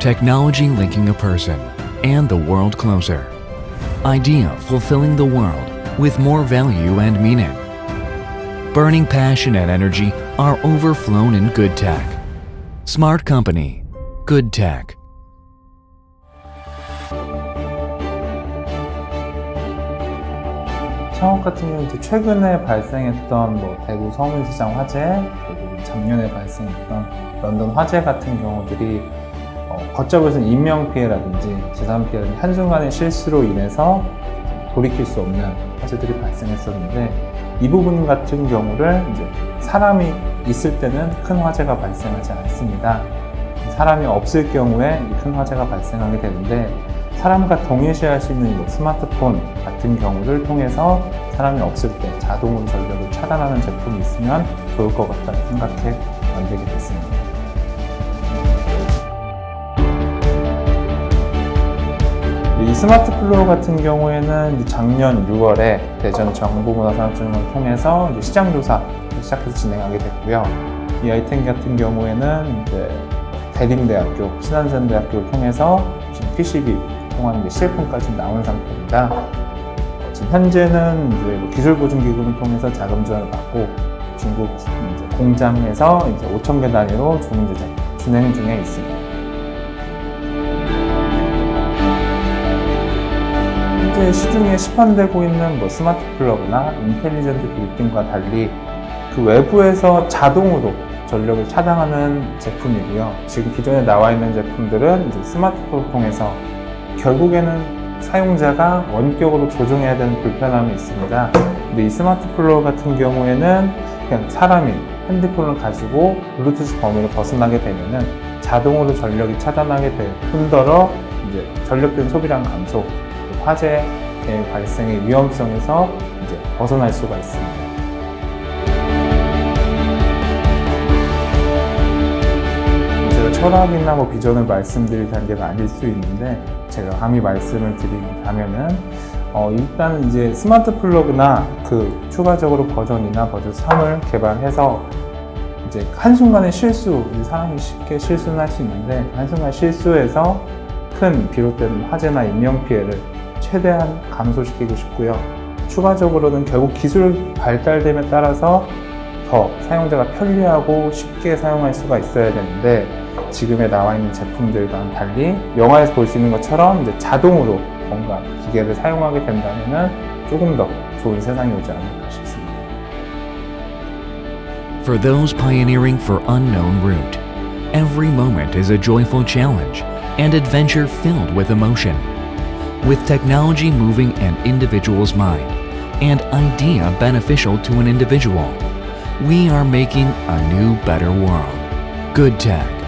Technology linking a person and the world closer. Idea fulfilling the world with more value and meaning. Burning passion and energy are overflown in good tech. Smart company. Good tech. 창업 같은 경우는 이제 최근에 발생했던 뭐 대구 서문시장 화재, 그리고 작년에 발생했던 런던 화재 같은 경우들이 어, 걷잡을 인명 피해라든지 재산 피해라든지 한순간의 실수로 인해서 돌이킬 수 없는 화재들이 발생했었는데 이 부분 같은 경우를 이제 사람이 있을 때는 큰 화재가 발생하지 않습니다. 사람이 없을 경우에 큰 화재가 발생하게 되는데 사람과 동일시 할 수 있는 이 스마트폰 같은 경우를 통해서 사람이 없을 때 자동으로 전력을 차단하는 제품이 있으면 좋을 것 같다는 생각해 만들게 됐습니다. 스마트 플로어 같은 경우에는 작년 6월에 대전 정보문화산업진흥원을 통해서 이제 시장 조사를 시작해서 진행하게 됐고요. 이 아이템 같은 경우에는 이제 대림대학교, 신한산대학교를 통해서 지금 PCB 통한 이제 CF까지 나온 상태입니다. 어, 지금 현재는 이제 뭐 기술보증기금을 통해서 자금 지원을 받고 중국 공장에서 이제 5천 개 단위로 주문 제작 진행 중에 있습니다. 현재 시중에 시판되고 있는 뭐 스마트 플러그나 인텔리전트 빌딩과 달리 그 외부에서 자동으로 전력을 차단하는 제품이고요. 지금 기존에 나와 있는 제품들은 이제 스마트폰을 통해서 결국에는 사용자가 원격으로 조정해야 되는 불편함이 있습니다. 근데 이 스마트 플러그 같은 경우에는 그냥 사람이 핸드폰을 가지고 블루투스 범위를 벗어나게 되면은 자동으로 전력이 차단하게 될 뿐더러 이제 전력된 소비량 감소, 화재 발생의 위험성에서 이제 벗어날 수가 있습니다. 철학이나 뭐 비전을 말씀드릴 단계가 아닐 수 있는데 제가 감히 말씀을 드리자면은 어, 일단 이제 스마트 플러그나 그 추가적으로 버전이나 버전 3을 개발해서 이제 한순간의 실수, 사람이 쉽게 실수는 할 수 있는데 한순간 실수에서 큰 비롯된 화재나 인명피해를 최대한 감소시키고 싶고요. 추가적으로는 결국 기술 발달됨에 따라서 더 사용자가 편리하고 쉽게 사용할 수가 있어야 되는데 지금에 나와 있는 제품들과는 달리 영화에서 볼 수 있는 것처럼 이제 자동으로 뭔가 기계를 사용하게 된다면 조금 더 좋은 세상이 오지 않을까 싶습니다. For those pioneering for unknown route, every moment is a joyful challenge and adventure filled with emotion. With technology moving an individual's mind and idea beneficial to an individual, we are making a new, better world. Good tech